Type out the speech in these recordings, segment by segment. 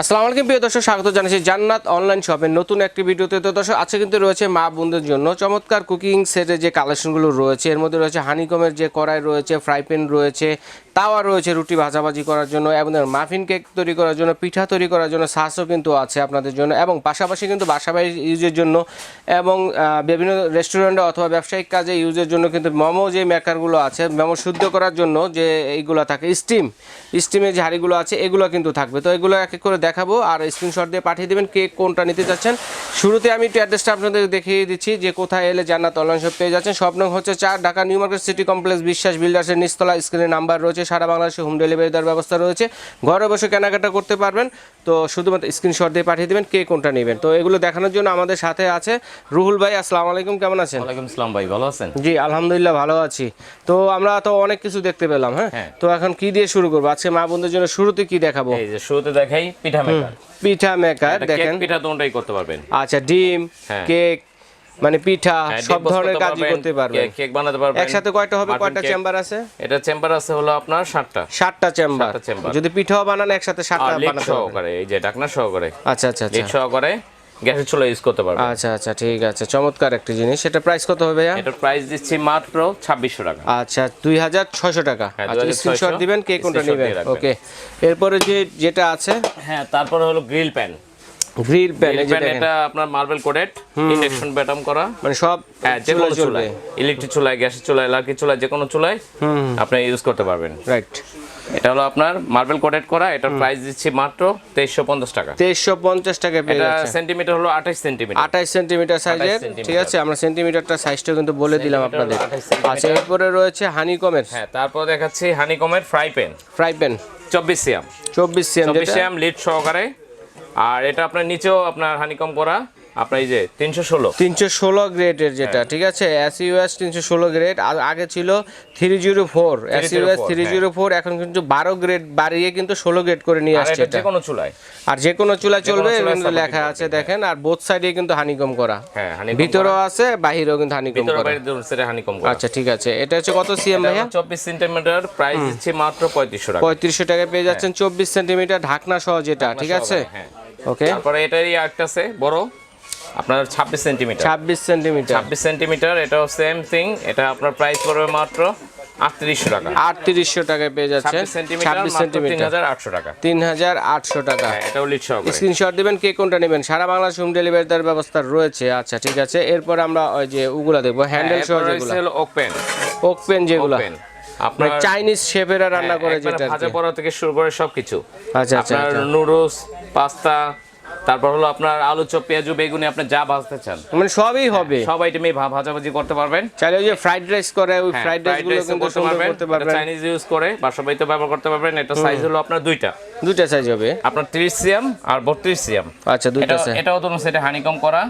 আসসালামু আলাইকুম, প্রিয় দর্শক, স্বাগত জানাচ্ছি জান্নাত অনলাইন শপের নতুন একটি ভিডিওতে তো দর্শক, আজকে কিন্তু রয়েছে মা বোনদের জন্য চমৎকার কুকিং সেটের যে কালেকশনগুলো রয়েছে, এর মধ্যে রয়েছে হানিকমের যে কড়াই রয়েছে ফ্রাই প্যান রয়েছে, তাওয়া রয়েছে রুটি ভাজাভাজি করার জন্য এবং মাফিন কেক তৈরি করার জন্য, পিঠা তৈরি করার জন্য সাসও কিন্তু আছে আপনাদের জন্য এবং পাশাপাশি কিন্তু বাসাবাড়ির ইউজের জন্য এবং বিভিন্ন রেস্টুরেন্টে অথবা ব্যবসায়িক কাজে ইউজের জন্য কিন্তু মোমো যে মেকারগুলো আছে, মোমো শুদ্ধ করার জন্য যে এইগুলো থাকে স্টিম স্টিমের যে হাঁড়িগুলো আছে, এগুলো কিন্তু থাকবে। তো এগুলো এক এক করে দেখাবো আর স্ক্রিনশট দিয়ে পাঠিয়ে দেবেন কে কোনটা নিতে চাচ্ছেন। শুরুতে আমি একটু অ্যাড্রেসটা আপনাদের দেখিয়ে দিচ্ছি যে কোথায় এলে জান্নাত অনলাইন শপ পেয়ে যাচ্ছেন। সব স্বপ্ন হচ্ছে চার Dhaka new market city complex Biswas বিল্ডার্সের নিচতলা স্ক্রিনে নাম্বার রয়েছে সারা বাংলাদেশে হোম ডেলিভারি দেওয়ার ব্যবস্থা রয়েছে। ঘরে বসে কেনাকাটা করতে পারবেন। তো শুধুমাত্র স্ক্রিনশট দিয়ে পাঠিয়ে দেবেন কে কোনটা নেবেন। তো এগুলো দেখানোর জন্য আমাদের সাথে আছে রুহুল ভাই আসসালামু আলাইকুম কেমন আছেন? ওয়ালাইকুম আসসালাম ভাই ভালো আছেন? জি আলহামদুলিল্লাহ ভালো আছি। তো আমরা তো অনেক কিছু দেখতে পেলাম হ্যাঁ? হ্যাঁ। তো এখন কি দিয়ে শুরু করব? আজকে মা বোনদের জন্য শুরুতে কি দেখাবো? এই যে শুরুতে দেখাই পিঠা মেকার। পিঠা মেকার দেখেন। পিঠা তোমরাই করতে পারবেন। আচ্ছা ডিম হ্যাঁ। কেক মানে পিঠা হ্যাঁ, সব ধরনের কাজ কাজই করতে পারবেন। কেক বানাতে পারবেন। একসাথে কয়টা হবে? কয়টা চেম্বার আছে? এটা চেম্বার আছে হলো আপনার সাতটা। সাতটা চেম্বার সাতটা যদি পিঠাও বানান একসাথে সাতটা আর লিড বানাতে পারবেন। সহকারে এই যে ঢাকনা সহকারে। আচ্ছা আচ্ছা আচ্ছা। সহকারে গ্যাসের চুলা ইউজ করতে পারবেন। আচ্ছা আচ্ছা ঠিক আছে। চমৎকার একটি জিনিস। সেটা প্রাইস কত হবে ভাইয়া? এটার প্রাইস দিচ্ছি মাত্র ছাব্বিশশো টাকা। আচ্ছা দুই হাজার ছয়শো টাকা। হ্যাঁ, আচ্ছা স্ক্রিনশট দিবেন কে কোনটা নেবেন? ওকে এরপরে যে যেটা আছে? হ্যাঁ তারপরে হলো গ্রিল প্যান গ্রিল প্যান এটা আপনার মার্বেল কোটেড ইন্ডাকশন ব্যাটাম করা। মানে সব হ্যাঁ যে কোনো চুলায় ইলেকট্রিক চুলায় গ্যাসের চুলায় লাকি চুলায় যে কোনো চুলায় আপনি ইউজ করতে পারবেন। রাইট এটা হলো আপনার মার্বেল কোটেড করা এটার প্রাইস দিচ্ছি মাত্র তেইশশো পঞ্চাশ টাকা। তেইশশো পঞ্চাশ টাকা পেয়ে এটা যাচ্ছে। সেন্টিমিটার হলো আঠাশ সেন্টিমিটার আঠাইশ সেন্টিমিটার সাইজের ঠিক আছে আমরা সেন্টিমিটারটা সাইজটা কিন্তু বলে দিলাম আপনাদের। 28। আচ্ছা এরপরে রয়েছে হানিকমের হ্যাঁ তারপর দেখাচ্ছি হানিকমের ফ্রাই প্যান ফ্রাই প্যান চব্বিশ সিয়াম। চব্বিশ সিএম চব্বিশ যেটা সিয়াম লিড সহকারে। আর এটা আপনার নিচেও আপনার হানিকম করা। আপনার এই যে তিনশো ষোলো? তিনশো ষোলো গ্রেডের যেটা হ্যাঁ। ঠিক আছে? তিনশো ষোলো গ্রেড আগে ছিল three zero four three zero four এখন কিন্তু বারো গ্রেড বাড়িয়ে কিন্তু ষোলো গ্রেড করে নিয়ে আসছে যে কোনো চুলায়? আর যে কোনো চুলা চলবে চুলায় supporting লেখা আছে দেখেন আর বোথ সাইডে কিন্তু হানিকম করা। হ্যাঁ ভিতরেও আছে বাহিরেও কিন্তু হানিকম করা। হানিকম করা। আচ্ছা ঠিক আছে। এটা হচ্ছে কত সিএম ভাইয়া? চব্বিশ সেন্টিমিটার প্রাইস দিচ্ছি মাত্র পঁয়ত্রিশশো টাকা। পঁয়ত্রিশশো টাকায় পেয়ে যাচ্ছেন চব্বিশ সেন্টিমিটার ঢাকনা সহ যেটা ঠিক আছে? হ্যাঁ। ওকে তারপরে এটারই আছে বড়। আপনার ছাব্বিশ সেন্টিমিটার ছাব্বিশ সেন্টিমিটার ছাব্বিশ সেন্টিমিটার এটাও সেম থিং এটা আপনার প্রাইস পড়বে মাত্র আটত্রিশশো টাকা। আটত্রিশশো টাকায় পেয়ে যাচ্ছেন। ছাব্বিশ সেন্টিমিটার ছাব্বিশ মাত্র তিন সেন্টিমিটার হাজার আটশো টাকা। তিন হাজার আটশো টাকা। হ্যাঁ এটাও লিড সহকারে। স্ক্রিনশট দিবেন কে কোনটা নেবেন? সারা বাংলাদেশ হোম ডেলিভারি দেওয়ার ব্যবস্থা রয়েছে। আচ্ছা ঠিক আছে। এরপর আমরা ওই যে ওগুলা দেখব হ্যান্ডেল সহ যেগুলো। ওপেন যেগুলো। ওপেন মানে আপনার চাইনিজ শেফেরা রান্না করে যেটা ভাজা। পড়া থেকে শুরু করে সবকিছু। আচ্ছা আচ্ছা আপনার আচ্ছা। নুডলস পাস্তা তারপর হলো আপনার আলু চপ পেঁয়াজু বেগুনি আপনি যা ভাজতে চান। মানে সবই হবে। সব আইটেমে ভাজাভাজি করতে পারবেন। চাইলে ওই যে ফ্রাইড রাইস করে ওই হ্যাঁ, ফ্রাইড রাইসগুলো কিন্তু করতে সুন্দর পারবেন। করতে পারবেন। চাইনিজ ইউজ করে বাসা বাড়িতে ব্যবহার করতে পারবেন। এটা সাইজ হলো আপনার দুইটা। দুইটা সাইজ হবে। আপনার 30 সিএম আর 32 সিএম আচ্ছা দুইটা এটা সাইজ এটাও তোমার সেটা হানিকম করা।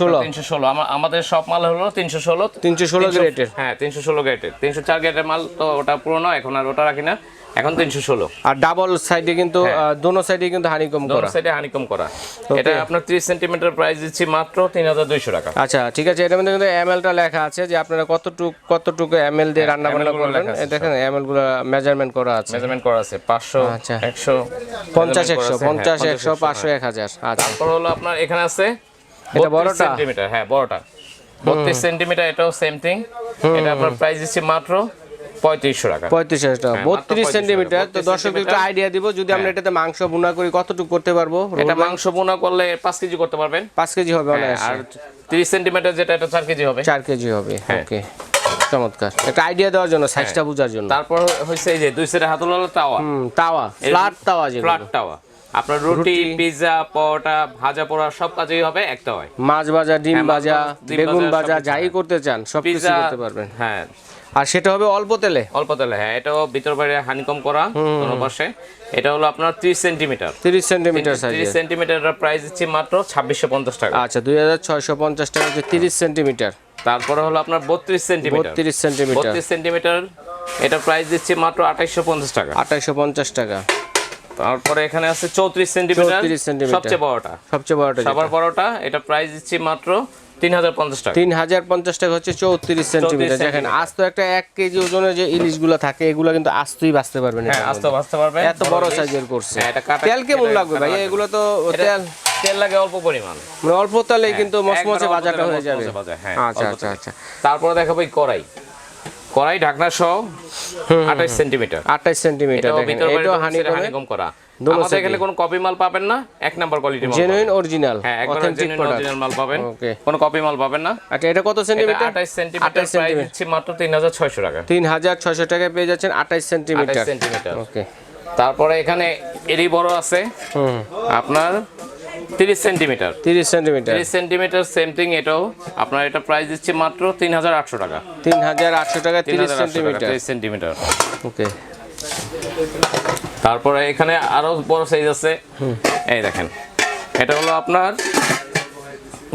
ষোলো। তিনশো ষোলো। আমাদের সব মাল হলো তিনশো ষোলো। 316 গ্রেডের। হ্যাঁ তিনশো ষোলো গ্রেডের তিনশো চার গ্রেডের মাল তো ওটা পুরোনো এখন আর ওটা রাখি না। এখন তিনশো ষোলো। আর ডাবল সাইডে কিন্তু হ্যাঁ। দোনো সাইডে কিন্তু হানিকম করা। দোনো সাইডে হানিকম করা। এটা আপনার ত্রিশ সেন্টিমিটার প্রাইস দিচ্ছি মাত্র তিন হাজার দুইশো টাকা। আচ্ছা ঠিক আছে এটার মধ্যে কিন্তু এমএলটা লেখা আছে যে আপনারা কতটুকু কতটুকু এমএল দিয়ে রান্না বান্না করবেন। দেখেন এমএলগুলো মেজারমেন্ট করা আছে। মেজারমেন্ট করা আছে পাঁচশো আচ্ছা। একশো পঞ্চাশ measurement একশো করা আছে, পঞ্চাশ হ্যাঁ, একশো পাঁচশো এক হাজার আচ্ছা। তারপর হলো আপনার এখানে আছে এটা বড়টা? সেন্টিমিটার হ্যাঁ বড়টা। বত্রিশ সেন্টিমিটার এটাও সেম থিং এটা আপনার প্রাইস দিচ্ছি মাত্র পঁয়ত্রিশশো টাকা। পঁয়ত্রিশ হাজার টাকা। হ্যাঁ, বত্রিশ সেন্টিমিটার। তো দর্শক একটু আইডিয়া দিব যদি আমরা এটাতে মাংস বুনা করি কতটুকু করতে পারব? এটা মাংস বোনা করলে পাঁচ কেজি করতে পারবেন। পাঁচ কেজি হবে হ্যাঁ, আর তিরিশ সেন্টিমিটার যেটা এটা চার কেজি হবে। চার কেজি হবে হ্যাঁ। ওকে চমৎকার। একটা আইডিয়া দেওয়ার জন্য সাইজটা বোঝার জন্য। তারপর হয়েছে এই যে দুই সেটা হাতল তাওয়া। হুম তাওয়া ফ্ল্যাট তাওয়া যেগুলো। ফ্ল্যাট তাওয়া। আপনার রুটি পিৎজা পরোটা ভাজা পোড়া সব কাজেই হবে একটা হয় মাছ ভাজা ডিম ভাজা বেগুন ভাজা, যাই। করতে চান সব কিছু করতে পারবেন। হ্যাঁ। আর সেটা হবে অল্প তেলে? অল্প তেলে হ্যাঁ এটাও ভিতর বাইরে হানিকম করা কোনো পাশে। এটা হলো আপনার ত্রিশ সেন্টিমিটার। তিরিশ সেন্টিমিটার সাইজ ত্রিশ সেন্টিমিটার প্রাইস দিচ্ছি মাত্র ছাব্বিশশো পঞ্চাশ টাকা। আচ্ছা দুই হাজার ছয়শো পঞ্চাশ টাকা হচ্ছে তিরিশ সেন্টিমিটার। তারপরে হলো আপনার বত্রিশ সেন্টিমিটার। বত্রিশ সেন্টিমিটার। বত্রিশ সেন্টিমিটার এটা প্রাইস দিচ্ছি মাত্র আঠাইশশো পঞ্চাশ টাকা। আঠাইশো পঞ্চাশ টাকা। তারপরে এখানে আছে চৌত্রিশ সেন্টিমিটার 34 সেন্টিমিটার। সবচেয়ে বড়টা। সবচেয়ে বড়টা। সবার বড়টা এটা প্রাইস দিচ্ছি মাত্র তিন হাজার পঞ্চাশ টাকা হচ্ছে চৌত্রিশ সেন্টিমিটার। দেখেন। আস্ত একটা এক কেজি ওজনের যে ইলিশগুলো থাকে এগুলো কিন্তু আস্তই বাঁচতে পারবেন হ্যাঁ এটার বাঁচতে পারবে এত বড় সাইজের করছে। হ্যাঁ, এটা কাটা- তেল কেমন লাগবে ভাই? এগুলো তো তেল তেল লাগে অল্প পরিমাণ। মানে অল্প তেলে কিন্তু মসমসে বাজারটা হয়ে যাবে। হ্যাঁ, আচ্ছা আচ্ছা আচ্ছা। তারপরে দেখাবো এই কড়াই। কড়াই ঢাকনা সহ আঠাশ সেন্টিমিটার। আঠাশ সেন্টিমিটার এটাও দেখেন হানি হানিকম করা। আমাদের এখানে কোনো কপি মাল পাবেন না এক নাম্বার কোয়ালিটি মাল জেনুইন অরিজিনাল হ্যাঁ অথেন্টিক জেনুইন অরিজিনাল মাল পাবেন। ওকে কোনো কপি মাল পাবেন না। আচ্ছা এটা কত সেন্টিমিটার 28 সেন্টিমিটার 28 প্রাইস সেন্টিমিটার দিচ্ছি মাত্র 3600 টাকা। তিন হাজার ছয়শো টাকায় পেয়ে যাচ্ছেন আঠাশ 28 সেন্টিমিটার 28 সেন্টিমিটার ওকে তারপরে এখানে এরই বড় আছে। হুম। আপনার 30 সেন্টিমিটার তিরিশ সেন্টিমিটার 30 সেন্টিমিটার সেম থিং এটাও। আপনার এটা প্রাইস দিচ্ছি মাত্র 3800 টাকা। তিন হাজার আটশো টাকা তিরিশ 3800 টাকা সেন্টিমিটার 30 সেন্টিমিটার ওকে তারপরে এখানে আরও বড় সাইজ আছে। এই দেখেন। এটা হলো আপনার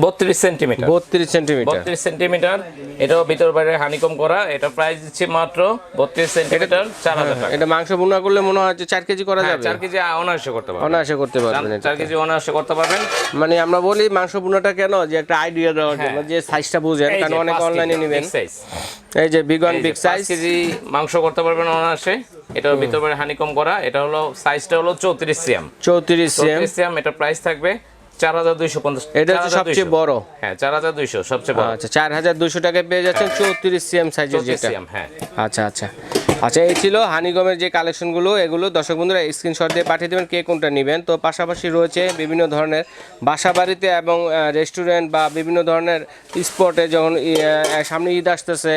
বত্রিশ সেন্টিমিটার। বত্রিশ সেন্টিমিটার। বত্রিশ সেন্টিমিটার এটাও ভিতর বাইরে হানিকম করা এটা প্রাইস দিচ্ছি মাত্র বত্রিশ সেন্টিমিটার চার হাজার টাকা। এটা মাংস বুনা করলে মনে হয় যে চার কেজি করা হ্যাঁ, যাবে। চার কেজি অনায়াসে করতে পারবেন। অনায়াসে করতে পারবেন এটা। চার কেজি অনায়াসে করতে পারবেন। মানে আমরা বলি মাংস বুনাটা কেন? যে একটা আইডিয়া দেওয়ার জন্য যে সাইজটা বুঝেন হ্যাঁ। কারণ অনেক অনলাইনে নেবেন। এই যে big one big size KG মাংস করতে পারবেন অনায়াসে। এটার ভিতর বাইরে হানিকম করা এটা হলো সাইজটা হলো চৌত্রিশ সিএম। চৌত্রিশ সেম চৌত্রিশ সিএম এটা প্রাইস থাকবে চার হাজার দুইশো পঞ্চাশ। এটা হচ্ছে সবচেয়ে বড়। হ্যাঁ চার হাজার দুইশো সবচেয়ে বড়। আচ্ছা চার হাজার দুশো টাকায় পেয়ে যাচ্ছেন চৌত্রিশ সিএম সাইজের যেটা। হ্যাঁ। আচ্ছা আচ্ছা। আচ্ছা এই ছিল হানিগমের যে কালেকশনগুলো এগুলো দর্শক বন্ধুরা স্ক্রিনশট দিয়ে পাঠিয়ে দেবেন কে কোনটা নেবেন। তো পাশাপাশি রয়েছে বিভিন্ন ধরনের বাসা বাড়িতে এবং রেস্টুরেন্ট বা বিভিন্ন ধরনের স্পটে যখন সামনে ঈদ আসতেছে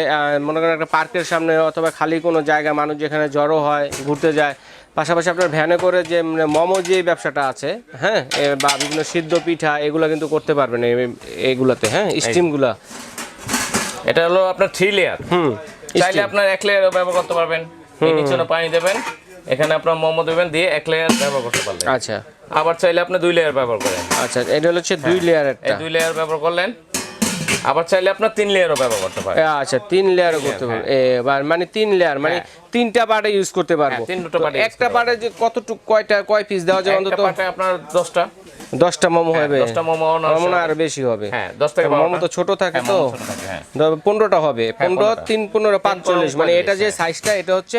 মনে করেন একটা পার্কের সামনে অথবা খালি কোনো জায়গা মানুষ যেখানে জড়ো হয় ঘুরতে যায়। পাশাপাশি আপনার ভ্যানে করে যে মানে মোমো যে ব্যবসাটা আছে হ্যাঁ বা বিভিন্ন সিদ্ধ পিঠা এগুলো কিন্তু করতে পারবেন এইগুলাতে হ্যাঁ স্টিমগুলা এটা হলো আপনার থ্রি লেয়ার হুম। চাইলে আপনার এক লেয়ারও ব্যবহার করতে পারবেন। নিচনে পানি দেবেন। এখানে আপনার মোমো দেবেন দিয়ে এক লেয়ার ব্যবহার করতে পারলেন। আচ্ছা। আবার চাইলে আপনি দুই লেয়ার ব্যবহার করেন। আচ্ছা এটা হচ্ছে দুই এই লেয়ারেরটা দুই লেয়ার ব্যবহার করলেন। আবার চাইলে আপনার তিন লেয়ারও ব্যবহার করতে পারেন। আচ্ছা তিন লেয়ারও করতে পারব এবার মানে তিন লেয়ার মানে তিনটা পার্টে ইউজ করতে পারব। হ্যাঁ, একটা পার্টে যে কতটুক কয়টা কয় পিস দেওয়া যায় একটা অন্তত? পাটে আপনার দশটা। দশটা মোমো হবে। দশটা মোমো মনে হয় বেশি হবে। হ্যাঁ দশ থেকে মোমো তো ছোট থাকে হ্যাঁ, তো। হ্যাঁ। পনেরোটা হবে। পনেরো তিন পনেরো পাঁচচল্লিশ মানে এটা যে সাইজটা এটা হচ্ছে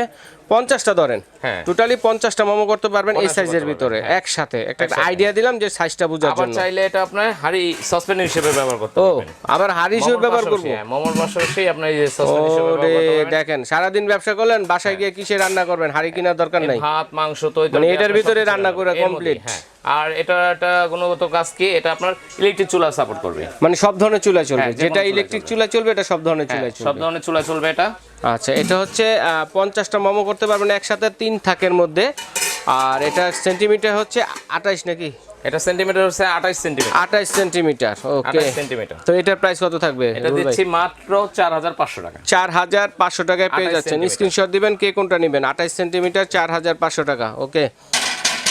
পঞ্চাশটা ধরেন। হ্যাঁ। টোটালি পঞ্চাশটা মোমো করতে পারবেন এই সাইজের ভিতরে হ্যাঁ। একসাথে। একটা আইডিয়া দিলাম যে সাইজটা বোঝার জন্য। চাইলে এটা আপনার হাড়ি সসপ্যান হিসেবে ব্যবহার করতে ও আবার হাড়ি হিসেবে ব্যবহার করব। হ্যাঁ, মোমোর পাশাপাশি আপনি এই যে সসপ্যান হিসেবে ব্যবহার দেখেন সারাদিন ব্যবসা করলেন বাসায় গিয়ে কিসে রান্না করবেন? হাড়ি কেনার দরকার নাই। ভাত মাংস তো মানে এটার ভিতরে রান্না করে? হ্যাঁ। আর এটা একটা গুণগত কাজ কি? এটা আপনার ইলেকট্রিক চুলা সাপোর্ট করবে। মানে সব ধরনের চুলা চলবে। হ্যাঁ, যেটা ইলেকট্রিক চুলা চলবে। এটা সব ধরনের চুলা হ্যাঁ, সব ধরনের চুলা চলবে এটা। আচ্ছা এটা হচ্ছে পঞ্চাশটা মোমো করতে পারবেন একসাথে তিন থাকের মধ্যে। আর এটা সেন্টিমিটার হচ্ছে আঠাইশ নাকি? এটা সেন্টিমিটার হচ্ছে আঠাইশ সেন্টিমিটার। আঠাইশ সেন্টিমিটার ওকে। আঠাইশ সেন্টিমিটার। তো এটার প্রাইস কত থাকবে? এটা দিচ্ছি মাত্র চার হাজার পাঁচশো টাকা। চার হাজার পাঁচশো টাকায় পেয়ে 28 যাচ্ছেন। স্ক্রিনশট দিবেন কে কোনটা নেবেন? আঠাইশ সেন্টিমিটার চার হাজার পাঁচশো টাকা ওকে।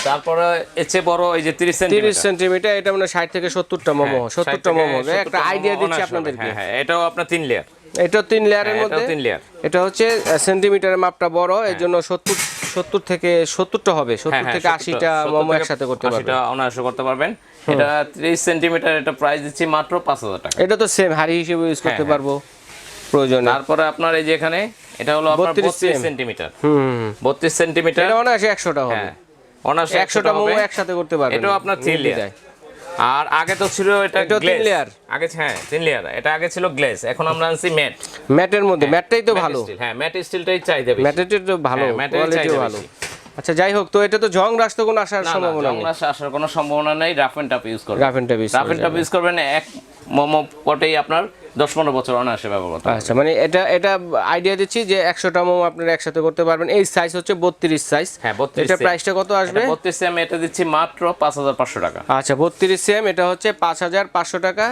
তারপরে চেয়ে বড় এই যে তিরিশ তিরিশ সেন্টিমিটার। সেন্টিমিটার এটা মানে ষাট থেকে সত্তরটা মোমো সত্তরটা মোমো। একটা আইডিয়া দিচ্ছি হ্যাঁ আপনাদেরকে। হ্যাঁ এটাও আপনার তিন লেয়ার এটা তিন লেয়ারের হ্যাঁ, মধ্যে? তিন লেয়ার এটা হচ্ছে সেন্টিমিটারের মাপটা বড় এর জন্য সত্তর সত্তর থেকে সত্তরটা হবে হ্যাঁ সত্তর থেকে আশিটা মোমো একসাথে করতে পারবেন আশিটা অনায়াসে করতে পারবেন। এটা ত্রিশ সেন্টিমিটার এটা প্রাইস দিচ্ছি মাত্র পাঁচ হাজার টাকা। এটা তো সেম হাড়ি হিসেবে ইউজ করতে হ্যাঁ, পারব প্রয়োজন। তারপরে আপনার এই যে এখানে এটা হলো আপনার 32 বত্রিশ সেন্টিমিটার হুম হুম, হুম। বত্রিশ সেন্টিমিটার এটা অনায়াসে একশোটা হবে। হ্যাঁ অনায়াসে একশোটা মোমো একসাথে করতে পারবেন। এটাও আপনার তিন নির্দ্বিধায়। লেয়ার আর আগে তো ছিল এটা তিন লেয়ার আগে হ্যাঁ তিন লেয়ার এটা আগে ছিল গ্লেস এখন আমরা আনছি ম্যাট ম্যাটের মধ্যে। ম্যাটটাই তো ভালো। হ্যাঁ ম্যাট স্টিলটাই চাই দেবে ম্যাটের তো ভালো হ্যাঁ, কোয়ালিটিও ভালো। আচ্ছা যাই হোক তো এটা তো জং রাস তো কোনো আসার সম্ভাবনা না, জং নেই। আসার কোনো সম্ভাবনা নেই। রাফ এন্ড টাপ ইউজ করবেন। Rough and tough use rough and tough use করবেন। এক মোমো পটেই আপনার দশ পনেরো বছর অনায়াসে ব্যবহার করতে আচ্ছা মানে এটা এটা আইডিয়া দিচ্ছি যে একশোটা মোমো আপনারা একসাথে করতে পারবেন। এই সাইজ হচ্ছে বত্রিশ সাইজ হ্যাঁ বত্রিশ এটা প্রাইসটা কত আসবে? বত্রিশ এম এটা দিচ্ছি মাত্র পাঁচ হাজার পাঁচশো টাকা। আচ্ছা বত্রিশ সেম এটা হচ্ছে পাঁচ হাজার পাঁচশো টাকা।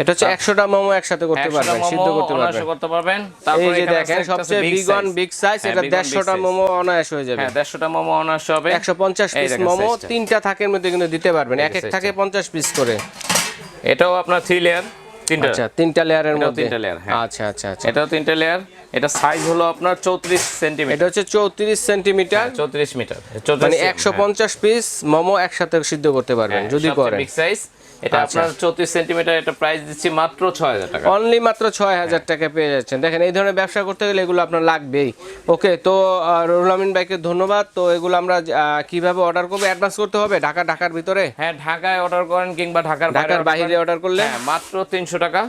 এটা হচ্ছে একশোটা মোমো একসাথে করতে পারবেন সিদ্ধ করতে পারবেন। করতে পারবেন। এই যে দেখেন সবচেয়ে বিগ ওয়ান বিগ সাইজ এটা big one, big দেড়শোটা size। মোমো অনায়াস হয়ে যাবে। হ্যাঁ দেড়শোটা মোমো অনায়াসে হবে। একশো পঞ্চাশ এই পিস মোমো তিনটা থাকের মধ্যে কিন্তু দিতে পারবেন। এক এক থাকে টা। পঞ্চাশ পিস করে। এটাও আপনার থ্রি লেয়ার তিনটা আচ্ছা তিনটা লেয়ারের মধ্যে। তিনটা লেয়ার হ্যাঁ। আচ্ছা আচ্ছা আচ্ছা। এটাও তিনটা লেয়ার এটা সাইজ হলো আপনার চৌত্রিশ সেন্টিমিটার এটা হচ্ছে চৌত্রিশ সেন্টিমিটার চৌত্রিশ মিটার মানে একশো পঞ্চাশ পিস মোমো একসাথে সিদ্ধ করতে পারবেন যদি করেন। বিগ সাইজ এটা। আপনার চৌত্রিশ সেন্টিমিটার এটা প্রাইস দিচ্ছি মাত্র ছয় হাজার টাকা। অনলি মাত্র ছয় হাজার টাকা পেয়ে যাচ্ছেন। দেখেন এই ধরনের ব্যবসা করতে গেলে এগুলো আপনার লাগবেই। ওকে তো রুল রুহুল আমিন ভাইকে ধন্যবাদ। তো এগুলো আমরা কীভাবে অর্ডার করব? অ্যাডভান্স করতে হবে? ঢাকা ঢাকার ভিতরে? হ্যাঁ ঢাকায় অর্ডার করেন কিংবা ঢাকার ঢাকার বাইরে অর্ডার করলে? হ্যাঁ মাত্র তিনশো টাকা।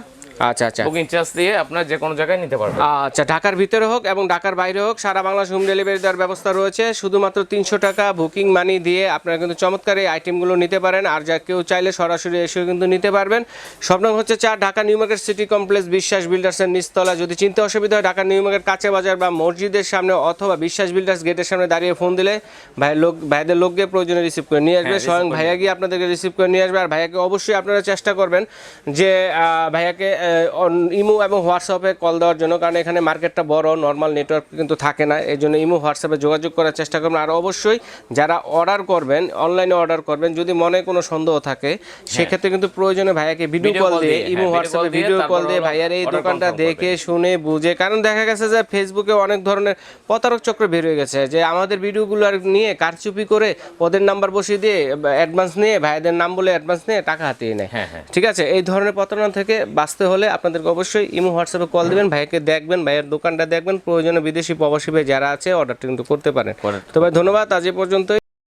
আচ্ছা আচ্ছা। বুকিং চার্জ দিয়ে আপনার যে কোনো জায়গায় নিতে পারবেন। আচ্ছা ঢাকার ভিতরে হোক এবং ঢাকার বাইরে হোক সারা বাংলাদেশ হোম ডেলিভারি দেওয়ার ব্যবস্থা রয়েছে। শুধুমাত্র তিনশো টাকা বুকিং মানি দিয়ে আপনারা কিন্তু চমৎকার এই আইটেমগুলো নিতে পারেন। আর যা কেউ চাইলে সরাসরি এসেও কিন্তু নিতে পারবেন। স্বপ্ন হচ্ছে চার Dhaka new market city complex Biswas বিল্ডার্সের নিচতলা। যদি চিনতে অসুবিধা হয় ঢাকা নিউ মার্কেট কাঁচা বাজার বা মসজিদের সামনে অথবা বিশ্বাস বিল্ডার্স গেটের সামনে দাঁড়িয়ে ফোন দিলে ভাই লোক ভাইদের লোক গিয়ে প্রয়োজনে রিসিভ করে নিয়ে আসবে। হ্যাঁ, স্বয়ং ভাইয়া গিয়ে আপনাদেরকে রিসিভ করে নিয়ে আসবে। আর ভাইয়াকে অবশ্যই আপনারা চেষ্টা করবেন যে ভাইয়াকে ইমো এবং হোয়াটসঅ্যাপে কল দেওয়ার জন্য কারণ এখানে মার্কেটটা বড় নর্মাল নেটওয়ার্ক কিন্তু থাকে না এই জন্য ইমো হোয়াটসঅ্যাপে যোগাযোগ করার চেষ্টা করবেন। আর অবশ্যই যারা অর্ডার করবেন অনলাইনে অর্ডার করবেন যদি মনে কোনো সন্দেহ থাকে সেক্ষেত্রে কিন্তু প্রয়োজনে ভাইয়াকে ভিডিও কল দিয়ে ইমো হ্যাঁ, হোয়াটসঅ্যাপে ভিডিও কল দিয়ে ভাইয়ার এই দোকানটা দেখে শুনে বুঝে কারণ দেখা গেছে যে ফেসবুকে অনেক ধরনের প্রতারক চক্র বের হয়ে গেছে যে আমাদের ভিডিওগুলো আর নিয়ে কারচুপি করে ওদের নাম্বার বসিয়ে দিয়ে অ্যাডভান্স নিয়ে ভাইয়াদের নাম বলে অ্যাডভান্স নিয়ে টাকা হাতিয়ে নেয়। হ্যাঁ, হ্যাঁ। ঠিক আছে? এই ধরনের প্রতারণা থেকে বাঁচতে হলে আপনাদেরকে অবশ্যই ইমো হোয়াটসঅ্যাপে কল দিবেন ভাইকে দেখবেন ভাইয়ের দোকানটা দেখবেন প্রয়োজনে বিদেশি প্রবাসী ভাই যারা আছে অর্ডারটা কিন্তু করতে পারেন। তো ভাই ধন্যবাদ আজ এ পর্যন্তই।